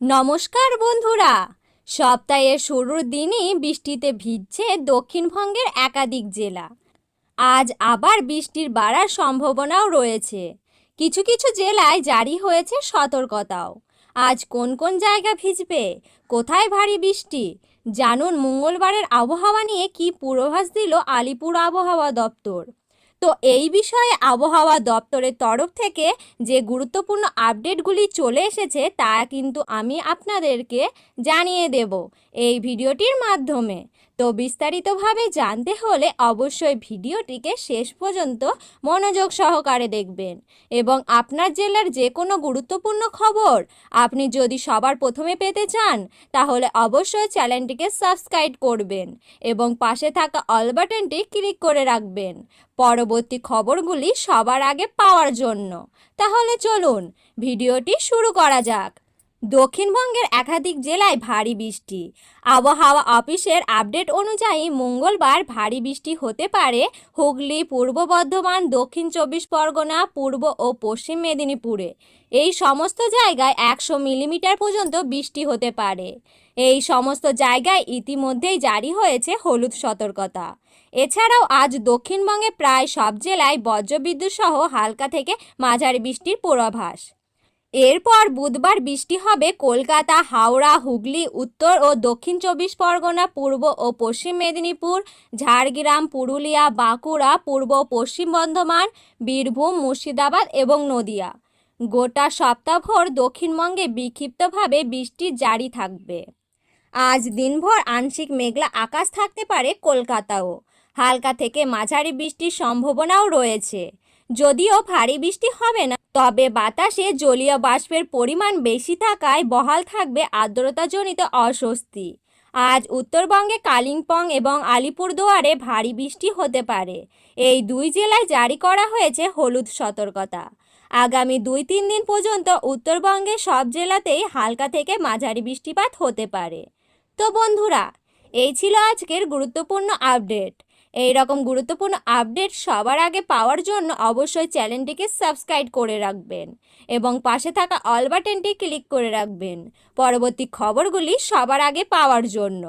নমস্কার বন্ধুরা। সপ্তাহের শুরুর দিনই বৃষ্টিতে ভিজছে দক্ষিণবঙ্গের একাধিক জেলা। আজ আবার বৃষ্টির বাড়ার সম্ভাবনাও রয়েছে। কিছু কিছু জেলায় জারি হয়েছে সতর্কতাও। আজ কোন কোন জায়গা ভিজবে? কোথায় ভারী বৃষ্টি? জানুন মঙ্গলবারের আবহাওয়া নিয়ে কি পূর্বাভাস দিল আলিপুর আবহাওয়া দপ্তর। তো এই বিষয়ে আবহাওয়া দপ্তরের তরফ থেকে যে গুরুত্বপূর্ণ আপডেটগুলি চলে এসেছে, তা কিন্তু আমি আপনাদেরকে জানিয়ে দেব এই ভিডিওটির মাধ্যমে। তো বিস্তারিতভাবে জানতে হলে অবশ্যই ভিডিওটিকে শেষ পর্যন্ত মনোযোগ সহকারে দেখবেন। এবং আপনার জেলার যে কোনো গুরুত্বপূর্ণ খবর আপনি যদি সবার প্রথমে পেতে চান, তাহলে অবশ্যই চ্যানেলটিকে সাবস্ক্রাইব করবেন এবং পাশে থাকা অল বাটনটি ক্লিক করে রাখবেন। পরবর্তী খবরগুলি সবার আগে পাওয়ার জন্য। তাহলে চলুন, ভিডিওটি শুরু করা যাক। দক্ষিণবঙ্গের একাধিক জেলায় ভারী বৃষ্টি। আবহাওয়া অফিসের আপডেট অনুযায়ী মঙ্গলবার ভারী বৃষ্টি হতে পারে হুগলি, পূর্ব বর্ধমান, দক্ষিণ চব্বিশ পরগনা, পূর্ব ও পশ্চিম মেদিনীপুরে। এই সমস্ত জায়গায় একশো মিলিমিটার পর্যন্ত বৃষ্টি হতে পারে। এই সমস্ত জায়গায় ইতিমধ্যেই জারি হয়েছে হলুদ সতর্কতা। এছাড়াও আজ দক্ষিণবঙ্গে প্রায় সব জেলায় বজ্রবিদ্যুৎ সহ হালকা থেকে মাঝারি বৃষ্টির পূর্বাভাস। এরপর বুধবার বৃষ্টি হবে কলকাতা, হাওড়া, হুগলি, উত্তর ও দক্ষিণ চব্বিশ পরগনা, পূর্ব ও পশ্চিম মেদিনীপুর, ঝাড়গ্রাম, পুরুলিয়া, বাঁকুড়া, পূর্ব পশ্চিম বর্ধমান, বীরভূম, মুর্শিদাবাদ এবং নদিয়া। গোটা সপ্তাহভর দক্ষিণবঙ্গে বিক্ষিপ্তভাবে বৃষ্টি জারি থাকবে। আজ দিনভর আংশিক মেঘলা আকাশ থাকতে পারে কলকাতাও। হালকা থেকে মাঝারি বৃষ্টির সম্ভাবনাও রয়েছে। যদিও ভারী বৃষ্টি হবে না তবে বাতাসে জলীয় বাষ্পের পরিমাণ বেশি থাকায় বহাল থাকবে আর্দ্রতাজনিত অস্বস্তি। আজ উত্তরবঙ্গে কালিম্পং এবং আলিপুরদুয়ারে ভারী বৃষ্টি হতে পারে। এই দুই জেলায় জারি করা হয়েছে হলুদ সতর্কতা। আগামী দুই তিন দিন পর্যন্ত উত্তরবঙ্গের সব জেলাতেই হালকা থেকে মাঝারি বৃষ্টিপাত হতে পারে। তো বন্ধুরা, এই ছিল আজকের গুরুত্বপূর্ণ আপডেট। এই রকম গুরুত্বপূর্ণ আপডেট সবার আগে পাওয়ার জন্য অবশ্যই চ্যানেলটিকে সাবস্ক্রাইব করে রাখবেন এবং পাশে থাকা অল বাটনটি ক্লিক করে রাখবেন। পরবর্তী খবরগুলি সবার আগে পাওয়ার জন্য।